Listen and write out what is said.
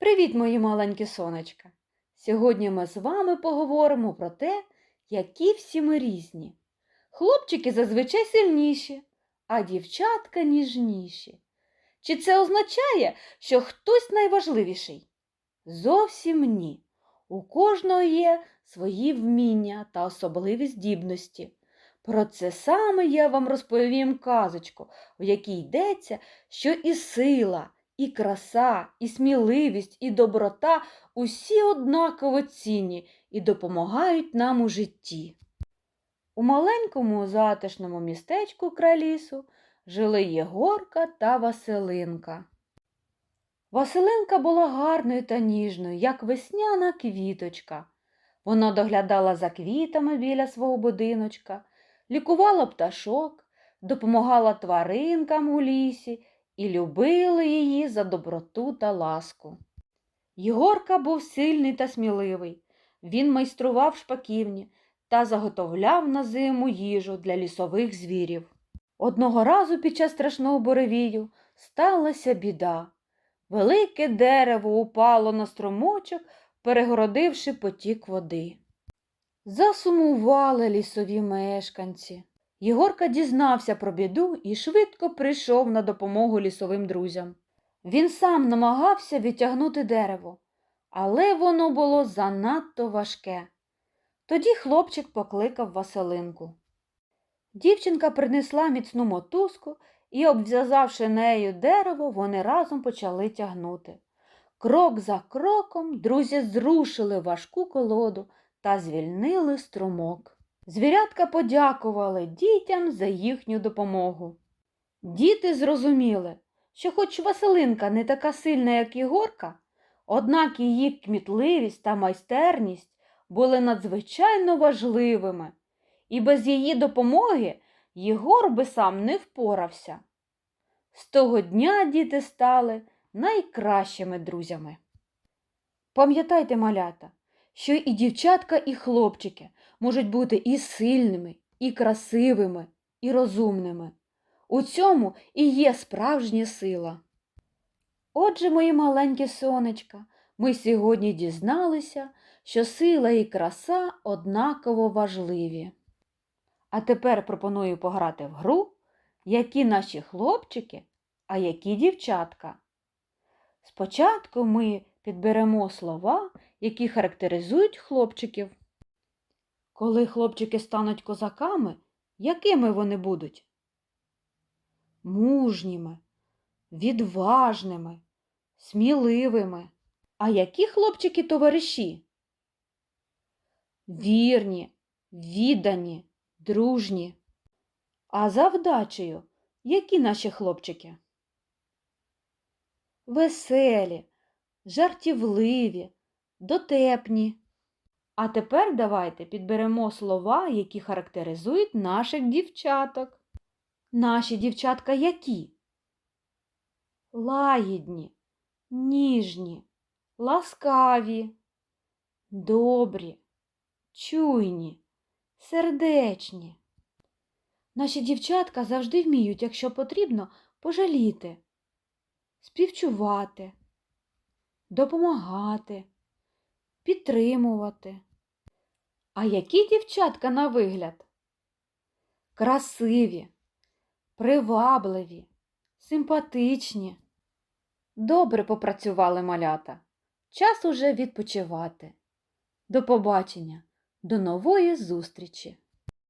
Привіт, мої маленькі сонечка! Сьогодні ми з вами поговоримо про те, які всі ми різні. Хлопчики зазвичай сильніші, а дівчатка ніжніші. Чи це означає, що хтось найважливіший? Зовсім ні. У кожного є свої вміння та особливі здібності. Про це саме я вам розповім казочку, в якій йдеться, що і сила, і краса, і сміливість, і доброта усі однаково цінні і допомагають нам у житті. У маленькому затишному містечку край лісу жили Єгорка та Василинка. Василинка була гарною та ніжною, як весняна квіточка. Вона доглядала за квітами біля свого будиночка, лікувала пташок, допомагала тваринкам у лісі і любили її за доброту та ласку. Єгорка був сильний та сміливий. Він майстрував шпаківні та заготовляв на зиму їжу для лісових звірів. Одного разу під час страшного буревію сталася біда. Велике дерево упало на струмочок, перегородивши потік води. Засумували лісові мешканці. Єгорка дізнався про біду і швидко прийшов на допомогу лісовим друзям. Він сам намагався відтягнути дерево, але воно було занадто важке. Тоді хлопчик покликав Василинку. Дівчинка принесла міцну мотузку і, обв'язавши нею дерево, вони разом почали тягнути. Крок за кроком друзі зрушили важку колоду та звільнили струмок. Звірятка подякували дітям за їхню допомогу. Діти зрозуміли, що хоч Василинка не така сильна, як Ігорка, однак її кмітливість та майстерність були надзвичайно важливими, і без її допомоги Єгор би сам не впорався. З того дня діти стали найкращими друзями. Пам'ятайте, малята, що і дівчатка, і хлопчики можуть бути і сильними, і красивими, і розумними. У цьому і є справжня сила. Отже, мої маленькі сонечка, ми сьогодні дізналися, що сила і краса однаково важливі. А тепер пропоную пограти в гру, які наші хлопчики, а які дівчатка. Спочатку ми підберемо слова, які характеризують хлопчиків. Коли хлопчики стануть козаками, якими вони будуть? Мужніми, відважними, сміливими. А які хлопчики товариші? Вірні, віддані, дружні. А за вдачею, які наші хлопчики? Веселі, жартівливі, дотепні. А тепер давайте підберемо слова, які характеризують наших дівчаток. Наші дівчатка які? Лагідні, ніжні, ласкаві, добрі, чуйні, сердечні. Наші дівчатка завжди вміють, якщо потрібно, пожаліти, співчувати, допомагати, підтримувати. А які дівчатка на вигляд? Красиві, привабливі, симпатичні. Добре попрацювали малята. Час уже відпочивати. До побачення, до нової зустрічі!